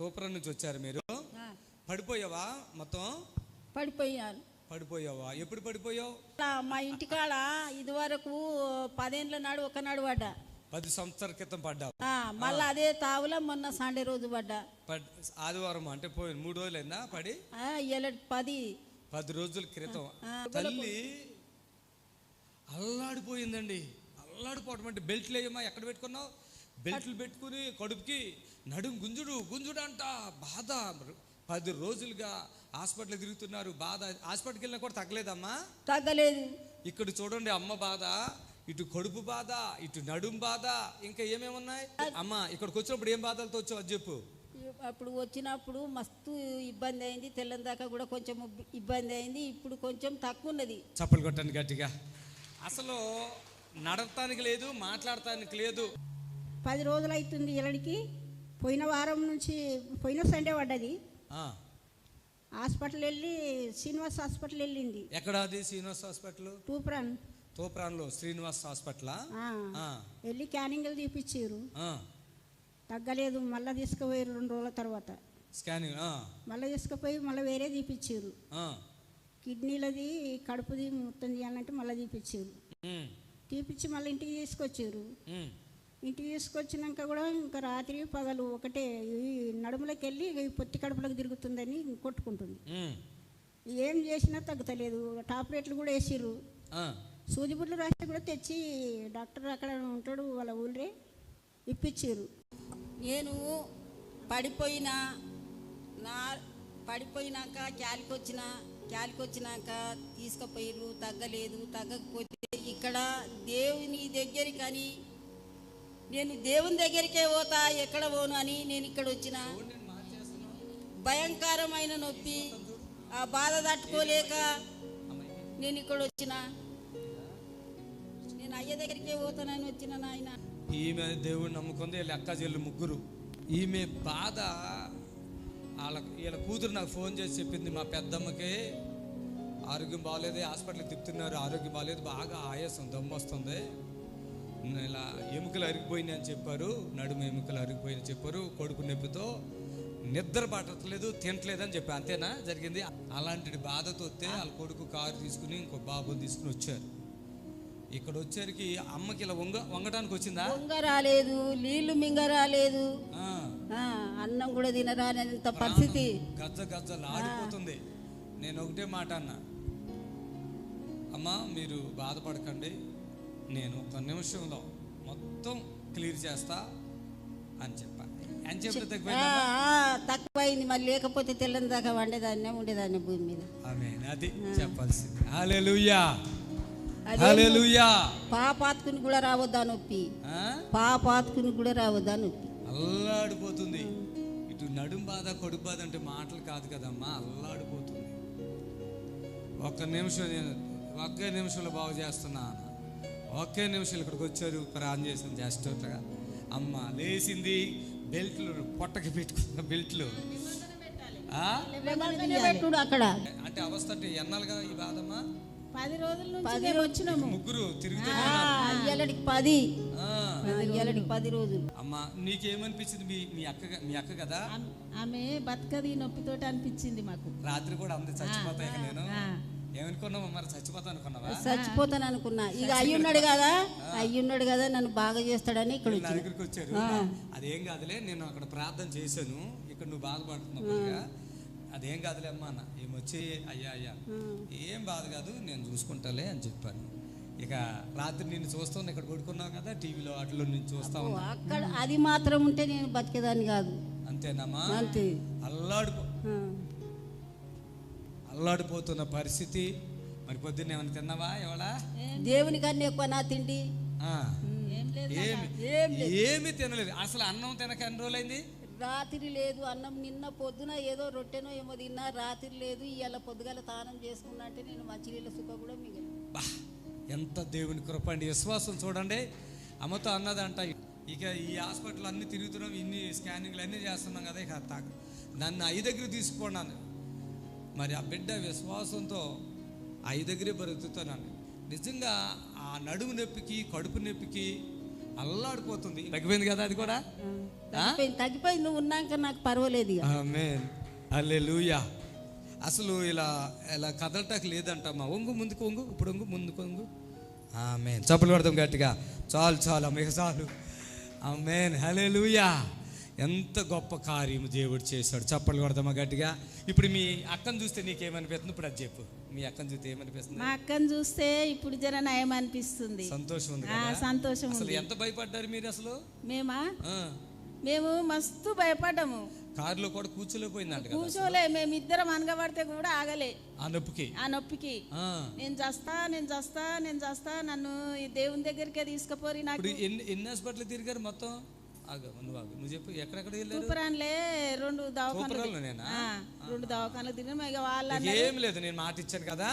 తూపురం నుంచి వచ్చారు మీరు. పడిపోయావా మొత్తం? పడిపోయాను. పడిపోయావా? ఎప్పుడు పడిపోయావు? మా ఇంటికాడ ఇదివరకు పదేండ్ల నాడు ఒకనాడు పడ్డా. పది సంవత్సరాల క్రితం పడ్డావు. ఆ, మళ్ళా అదే తావులో మొన్న సండే రోజు పడ్డా. పడ్ ఆదివారం అంటే పోయి మూడు రోజులైందా పడి? పది. పది రోజుల క్రితం. తల్లి అల్లాడిపోయిందండి. అల్లాడిపోవటం అంటే బెల్ట్లు వేయమా ఎక్కడ పెట్టుకున్నావు? బెల్ట్లు పెట్టుకుని కడుపుకి నడుం గుంజుడు గుంజుడు అంట బాధ. పది రోజులుగా హాస్పిటల్ తిరుగుతున్నారు. బాధ. హాస్పిటల్కి వెళ్ళినా కూడా తగ్గలేదమ్మా? తగ్గలేదు. ఇక్కడ చూడండి అమ్మ బాధ ఇటు కడుపు బాధ ఇటు నడుం బాధ ఇంకా ఏమేమి ఉన్నాయి? అమ్మ ఇక్కడికి వచ్చినప్పుడు ఏం బాధలతో వచ్చావు? అది చెప్పు. అప్పుడు వచ్చినప్పుడు మస్తు ఇబ్బంది అయింది. తెల్లని దాకా కూడా కొంచెం ఇబ్బ- ఇబ్బంది అయింది. ఇప్పుడు కొంచెం తక్కువ ఉన్నది. చప్పలు కొట్టండి గట్టిగా. అసలు నడవటానికి లేదు మాట్లాడటానికి లేదు. పది రోజులు అవుతుంది ఇలాడికి పోయిన వారం నుంచి పోయిన సండే పడ్డది. హాస్పిటల్ వెళ్ళి శ్రీనివాస్ హాస్పిటల్ వెళ్ళింది. ఎక్కడ అది? శ్రీనివాస్ హాస్పిటల్? టూప్రాన్ తోప్రాన్లో శ్రీనివాస్ హాస్పిటలా? వెళ్ళి క్యానింగ్లు తీపిచ్చారు. తగ్గలేదు మళ్ళీ తీసుకుపోయారు రెండు రోజుల తర్వాత. స్కానింగ్ మళ్ళీ తీసుకుపోయి మళ్ళీ వేరే తీపిచ్చారు. కిడ్నీలది కడుపుది మొత్తం చేయాలంటే మళ్ళీ తీపిచ్చారు. తీపిచ్చి మళ్ళీ ఇంటికి తీసుకొచ్చారు. ఇంటికి తీసుకొచ్చినాక కూడా ఇంకా రాత్రి పగలు ఒకటే ఈ నడుములోకి వెళ్ళి ఈ పొత్తి కడుపులోకి తిరుగుతుందని కొట్టుకుంటుంది. ఏం చేసినా తగ్గుతలేదు. టాబ్లెట్లు కూడా వేసిర్రు. ఆ, సూదిబుడ్లు రాసి కూడా తెచ్చి డాక్టర్ అక్కడ ఉంటాడు వాళ్ళ ఊళ్ళే ఇప్పించారు నేను పడిపోయినా నా పడిపోయినాక క్యాలికి వచ్చిన క్యాలికి వచ్చినాక తీసుకుపోయిర్రు తగ్గలేదు తగ్గకపోతే ఇక్కడ దేవుని దగ్గరికి అని నేను దేవుని దగ్గరికే పోతా ఎక్కడ పోను అని నేను ఇక్కడ వచ్చిన. భయంకరమైన నొప్పి ఆ బాధ తట్టుకోలేక నేను ఇక్కడ వచ్చిన. నేను అయ్య దగ్గరికే పోతానని వచ్చిన నాయన. ఈమె దేవుడిని నమ్ముకుంది లెక్క చెల్లు చెల్లి ముగ్గురు. ఈమె బాధ వాళ్ళ వీళ్ళ కూతురు నాకు ఫోన్ చేసి చెప్పింది మా పెద్దమ్మకి ఆరోగ్యం బాగాలేదు హాస్పిటల్కి తిప్పుతున్నారు ఆరోగ్యం బాగాలేదు బాగా ఆయాసం దమ్ము వస్తుంది. ఇలా ఎముకలు అరిగిపోయినాయి అని చెప్పారు నడుము ఎముకలు అరిగిపోయినాయి చెప్పారు కొడుకు నొప్పితో నిద్ర పట్టట్లేదు తినట్లేదు అని చెప్పి అంతేనా? జరిగింది. అలాంటి బాధతో వస్తే వాళ్ళ కొడుకు కారు తీసుకుని ఇంకో బాబుని తీసుకుని వచ్చారు. ఇక్కడ వచ్చేసరికి అమ్మకి ఇలా వంగ వంగటానికి వచ్చిందా? పొంగ రాలేదు నీళ్ళు మింగ రాలేదు. అన్నం కూడా తినరానంత పరిస్థితి. గజ్జ గజ్జలు ఆడిపోతుంది నేను ఒకటే మాట అన్నా. అమ్మా మీరు బాధపడకండి. నేను ఒక నిమిషంలో మొత్తం క్లియర్ చేస్తా అని చెప్పా. అని చెప్తే ఆ, తక్కువైంది మరి లేకపోతే తెల్లని దాకా వండేదాన్నే ఉండేదాన్ని భూమి మీద. ఆమె అది చెప్పాల్సింది. హల్లెలూయా. హల్లెలూయా. పాపాత్కుని కూడా రావద్దా నొప్పి? పాపాత్కుని కూడా రావద్దా నొప్పి? అల్లాడిపోతుంది. ఇటు నడుం బాధ కొడుకు బాధ అంటే మాటలు కాదు కదమ్మా అల్లాడిపోతుంది. ఒక్క నిమిషం నేను ఒకే నిమిషంలో బాగు చేస్తున్నా. అన్న. ఒకే నిమిషం ఇక్కడికి వచ్చారు ప్రాణం చేసింది జస్ట్ అట్లా. అమ్మ లేచింది బెల్ట్లు పొట్టకి పెట్టుకున్న బెల్ట్లు. అక్కడ. అంటే అవస్థ అంటే ఎన్నాళ్ళుగా ఈ బాధమ్మా పది రోజుల నుంచి వచ్చినాము. ముగ్గురు తిరుగుతూ అయ్యలడికి పది. పది రోజులు. అమ్మ నీకేమనిపించింది మీ మీ అక్క మీ అక్క కదా? ఆమె- బతకది నొప్పితోటి అనిపించింది మాకు. రాత్రి కూడా అంది చచ్చిపోతా ఇక నేను. మరి చచ్చిపోతా అనుకున్నావా? చచ్చిపోతాను అనుకున్నా. ఇక అయ్యున్నాడు కదా అయ్యున్నాడు కదా నన్ను బాగా చేస్తాడని ఇక్కడ నా దగ్గరికి వచ్చారు. అదేం కాదులే నేను అక్కడ ప్రార్థన చేశాను. ఇక్కడ నువ్వు బాధపడుతున్నావు అదేం కాదులే అమ్మా అన్న. ఏమొచ్చి అయ్యా అయ్యా. ఏం బాధ కాదు నేను చూసుకుంటాలే అని చెప్పాను. ఇక రాత్రి నిన్ను చూస్తాను ఇక్కడ పడుకున్నావు కదా టీవీలో వాటిలో నేను చూస్తా ఉన్నా. అక్కడ అది మాత్రం ఉంటే నేను బతికేదాన్ని కాదు. అంతేనమ్మా? అంతే. అల్లాడిపో ఆ. అల్లాడిపోతున్న పరిస్థితి మరి పొద్దున్న ఏమైనా తిన్నావా ఎవడా? దేవుని కన్నా ఎక్కువ నా తిండి. ఏమి తినలేదు. అసలు అన్నం తినక ఎన్ని రోజులైంది? రాత్రి లేదు అన్నం నిన్న పొద్దున ఏదో రొట్టెనో ఏమో తిన్నా రాత్రి లేదు ఇవాళ పొద్దుగాల తానం చేసుకున్నా అంటే నేను మంచినీళ్ళ సుఖ కూడా మిగలి ఎంత దేవుని కృప అండి. విశ్వాసం చూడండి. అమ్మతో అన్నదంట ఇక ఈ హాస్పిటల్ అన్ని తిరుగుతున్నాం ఇన్ని స్కానింగ్లు అన్నీ చేస్తున్నాం కదా ఇక నన్ను ఐదు దగ్గర తీసుకున్నాను మరి ఆ బిడ్డ విశ్వాసంతో ఐదు దగ్గరే బ్రతుకుతున్నాను నిజంగా ఆ నడుము నొప్పికి కడుపు నొప్పికి అల్లాడిపోతుంది. తగ్గిపోయింది కదా అది కూడా? తగ్గిపోయింది. నువ్వు ఉన్నాక నాకు పర్వాలేదు ఆమేన్. హల్లెలూయా. అసలు ఇలా ఇలా కదలటానికి లేదంటమ్మా ఒంగు ముందుకు ఒంగు ఇప్పుడు ఒంగు ముందుకు ఒంగు ఆమెన్. చప్పులు పడతాం గట్టిగా. చాలు చాలు అమ్మ చాలు. ఆమెన్. హల్లెలూయా. ఎంత గొప్ప కార్యం దేవుడు చేశాడు. చప్పట్లు కొడతామా గట్టిగా? ఇప్పుడు మీ అక్కను చూస్తే నీకేమనిపిస్తుంది? ఇప్పుడు అది చెప్పు. మీ అక్కను చూస్తే ఏమనిపిస్తుంది? మా అక్కను చూస్తే ఇప్పుడు జర నయం అనిపిస్తుంది సంతోషం ఉంది సంతోషం అసలు ఎంత భయపడ్డారు మీరు అసలు? మేమా? మేము మస్తు భయపడ్డాము. కారులో కూడా కూర్చోలేకపోయిందంట కూర్చోలే మేమిద్దరం అనగబడితే కూడా ఆగలే. ఆ నొప్పికి? ఆ నొప్పికి. నేను చస్తా నేను చస్తా నేను చస్తా నన్ను ఈ దేవుని దగ్గరికే తీసుకుపోరి నాకు ఎన్ని హాస్పిటల్ తిరిగారు మొత్తం? ఆగు నువ్వు ఆగు. నువ్వు చెప్పు ఎక్కడెక్కడ వెళ్ళారు? సూపరాన్లే రెండు దవాఖానలు? ఆ, రెండు దవాఖానలు తిరిగి ఇక వాళ్ళ ఏం లేదు నేను మాట ఇచ్చాను కదా.